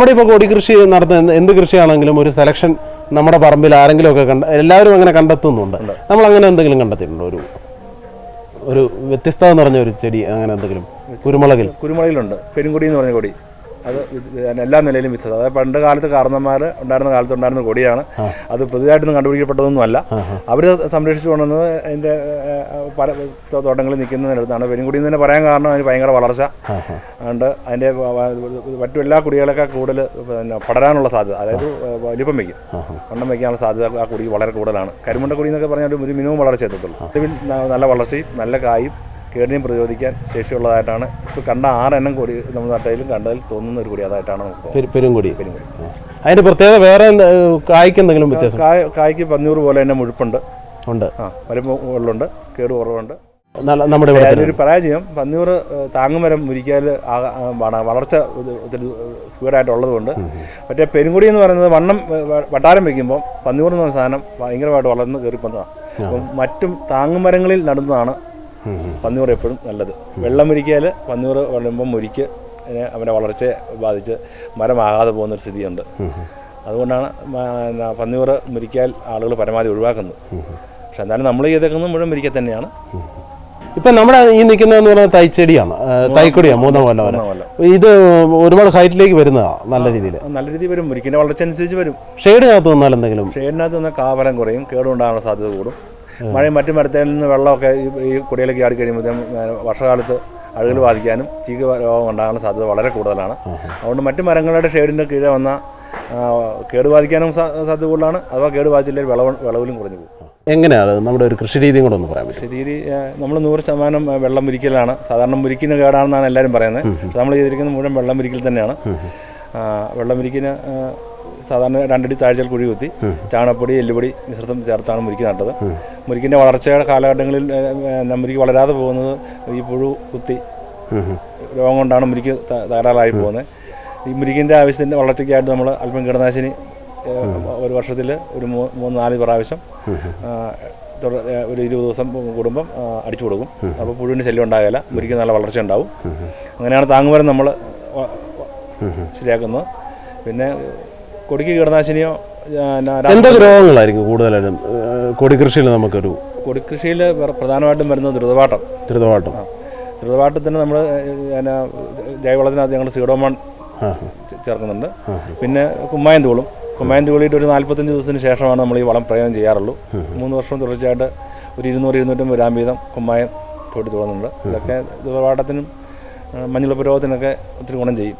നമ്മുടെ ഇപ്പോൾ കൊടി കൃഷി നടത്തുന്ന എന്ത് കൃഷിയാണെങ്കിലും ഒരു സെലക്ഷൻ നമ്മുടെ പറമ്പിൽ ആരെങ്കിലും ഒക്കെ കണ്ട എല്ലാവരും അങ്ങനെ കണ്ടെത്തുന്നുണ്ട്. നമ്മൾ അങ്ങനെ എന്തെങ്കിലും കണ്ടെത്തിയിട്ടുണ്ടോ? ഒരു ഒരു വ്യത്യസ്തത എന്ന് പറഞ്ഞ ഒരു ചെടി അങ്ങനെ എന്തെങ്കിലും? കുരുമുളകിൽ? കുരുമുളകിലുണ്ട്. പെരുങ്കൊടി എന്ന് പറഞ്ഞ കൊടി. അത് എല്ലാ നിലയിലും വിത്തത് അതായത് പണ്ട് കാലത്ത് കാരണന്മാർ ഉണ്ടായിരുന്ന കാലത്ത് ഉണ്ടായിരുന്ന കൊടിയാണ്. അത് പുതിയതായിട്ടൊന്നും കണ്ടുപിടിക്കപ്പെട്ടതൊന്നും അല്ല. അവർ സംരക്ഷിച്ചു കൊണ്ടുവന്നത് അതിന്റെ പല തോട്ടങ്ങളിൽ നിൽക്കുന്നതിനടുത്താണ്. പെരുംകുടിയിൽ നിന്ന് തന്നെ പറയാൻ കാരണം അതിന് ഭയങ്കര വളർച്ച. അതുകൊണ്ട് അതിന്റെ മറ്റു എല്ലാ കുടികളൊക്കെ കൂടുതൽ പിന്നെ പടരാനുള്ള സാധ്യത അതായത് വലിപ്പം വയ്ക്കും. വണ്ണം വയ്ക്കാനുള്ള സാധ്യത ആ കുടി വളരെ കൂടുതലാണ്. കരിമുണ്ട കുടി എന്നൊക്കെ പറഞ്ഞാൽ ഒരു മിനിമം വളർച്ച എത്തത്തുള്ളൂ. നല്ല വളർച്ചയും നല്ല കായും കേടിനെയും പ്രതിരോധിക്കാൻ ശേഷിയുള്ളതായിട്ടാണ്. ഇപ്പോൾ കണ്ട ആറെണ്ണം കൊടി നമ്മൾ നട്ടയിലും കണ്ടതിൽ തോന്നുന്ന ഒരു കൊടി അതായിട്ടാണ് നമുക്ക്. അതിന്റെ പെരുങ്കൊടി. അതിന്റെ പ്രത്യേകത വേറെ കായ്ക്ക് എന്തെങ്കിലും വ്യത്യാസം? കായ കായ്ക്ക് പന്നൂറ് പോലെ തന്നെ മുഴുപ്പുണ്ട്. ഉണ്ട്. ആ വലിപ്പം കൂടുതലുണ്ട് കേട് കുറവുണ്ട്. നമ്മുടെ ഒരു പരാജയം. പന്നൂറ് താങ്ങുമരം മുരിക്കാൽ വളർച്ച ഒത്തിരി സ്പീഡായിട്ടുള്ളത് കൊണ്ട് മറ്റേ പെരുങ്കുടി എന്ന് പറയുന്നത് വണ്ണം വട്ടാരം വെക്കുമ്പോൾ പന്നൂർ എന്ന് പറഞ്ഞ സാധനം ഭയങ്കരമായിട്ട് വളർന്ന് കയറിപ്പോന്നതാണ് മറ്റും താങ്ങുമരങ്ങളിൽ നടുന്നതാണ്. പന്നൂർ എപ്പോഴും നല്ലത്. വെള്ളം മുരിക്കാൽ പന്നൂർ വളരുമ്പം മുരിക്ക് അവന്റെ വളർച്ചയെ ബാധിച്ച് മരമാകാതെ പോകുന്നൊരു സ്ഥിതിയുണ്ട്. അതുകൊണ്ടാണ് പന്നൂർ മുരിക്കാൽ ആളുകൾ പരമാവധി ഒഴിവാക്കുന്നത്. പക്ഷെ എന്നാലും നമ്മൾ ചെയ്തേക്കുന്നത് മുഴുവൻ മുരിക്ക തന്നെയാണ്. ഇപ്പൊ നമ്മുടെ ഈ നിൽക്കുന്നതെന്ന് പറഞ്ഞാൽ തൈച്ചെടിയാണ്. തൈക്കൊടിയാണ് മൂന്നാം കൊല്ലം വരെ. ഇത് ഒരുപാട് ഹൈറ്റിലേക്ക് വരുന്നതാണ് നല്ല രീതിയിൽ. നല്ല രീതിയിൽ വരും. മുരിക്കിന്റെ വളർച്ച അനുസരിച്ച് വരും. ഷെയ്ഡിനകത്ത് വന്നാൽ എന്തെങ്കിലും? ഷെയ്ഡിനകത്ത് വന്നാൽ കാവലം കുറയും. കേടുണ്ടാകാനുള്ള സാധ്യത കൂടും. മഴയും മറ്റു മരത്തിൽ നിന്ന് വെള്ളമൊക്കെ ഈ- കുടിയിലേക്ക് ആടി കഴിയുമ്പോഴത്തേക്കും വർഷകാലത്ത് അഴുകൽ ബാധിക്കാനും ചീക രോഗം ഉണ്ടാകാനുള്ള സാധ്യത വളരെ കൂടുതലാണ്. അതുകൊണ്ട് മറ്റു മരങ്ങളുടെ ഷെയ്ഡിന്റെ കീഴെ വന്ന ആ, കേട് ബാധിക്കാനും സാധ്യത കൂടുതലാണ്. അഥവാ കേട് ബാധിച്ചില്ലെങ്കിൽ വിളവ് വിളവിലും കുറഞ്ഞു പോകും. എങ്ങനെയാണ് നമ്മുടെ ഒരു കൃഷി രീതി കൂടെ ഒന്ന് പറയാൻ പറ്റും രീതി നമ്മൾ നൂറ് ശതമാനം വെള്ളം മുരിക്കലാണ് സാധാരണ മുരിക്കുന്ന കേടാണെന്നാണ് എല്ലാവരും പറയുന്നത്. നമ്മൾ ചെയ്തിരിക്കുന്നത് മുഴുവൻ വെള്ളം മുരിക്കൽ തന്നെയാണ്. വെള്ളം മുരിക്കിന് സാധാരണ രണ്ടടി താഴ്ചയിൽ കുഴി കുത്തി ചാണകപ്പൊടി എല്ലുപൊടി മിശ്രിതം ചേർത്താണ് മുരിക്ക് നട്ടത്. മുരിക്കിന്റെ വളർച്ചയുടെ കാലഘട്ടങ്ങളിൽ മുരിക്ക് വളരാതെ പോകുന്നത് ഈ പുഴു കുത്തി. രോഗം കൊണ്ടാണ് മുരിക്ക് തകരാറായി പോകുന്നത്. ഈ മുരിക്കിന്റെ ആവശ്യത്തിന്റെ വളർച്ചയ്ക്കായിട്ട് നമ്മൾ അല്പം കീടനാശിനി ഒരു വർഷത്തിൽ ഒരു മൂന്ന് നാല് പ്രാവശ്യം ഒരു ഇരുപത് ദിവസം കൂടുമ്പം അടിച്ചു കൊടുക്കും. അപ്പോൾ പുഴുവിന് ശല്യം ഉണ്ടാകില്ല മുരിക്ക് നല്ല വളർച്ച ഉണ്ടാവും. അങ്ങനെയാണ് താങ്ങുമരം നമ്മൾ ശരിയാക്കുന്നത്. പിന്നെ കൊടിക്ക് കീടനാശിനിയോ എന്തൊക്കെ രോഗങ്ങളായിരിക്കും കൂടുതലായിട്ടും? ഏഹ്, കൊടി കൃഷിയിൽ നമുക്കൊരു കൊടിക്കൃഷിയിൽ പ്രധാനമായിട്ടും വരുന്നത് ദ്രുതപാട്ടം. ദ്രുതപാട്ടം. ദ്രുതപാട്ടത്തിന് നമ്മൾ ജൈവവളത്തിനകത്ത് ഞങ്ങൾ സീഡോമൺ ചേർക്കുന്നുണ്ട്. പിന്നെ കുമ്മായം തൂളും. കുമ്മായം തൂളിയിട്ട് ഒരു നാൽപ്പത്തഞ്ച് ദിവസത്തിന് ശേഷമാണ് നമ്മൾ ഈ വളം പ്രയോഗം ചെയ്യാറുള്ളൂ. മൂന്ന് വർഷം തുടർച്ചയായിട്ട് ഒരു ഇരുന്നൂറ് ഇരുന്നൂറ്റമ്പത് ഗ്രാം വീതം കുമ്മായം തൊട്ടി തോന്നുന്നുണ്ട്. ഇതൊക്കെ ദ്രുതപാട്ടത്തിനും മഞ്ഞളപ്പുരോഗത്തിനൊക്കെ ഒത്തിരി ഗുണം ചെയ്യും.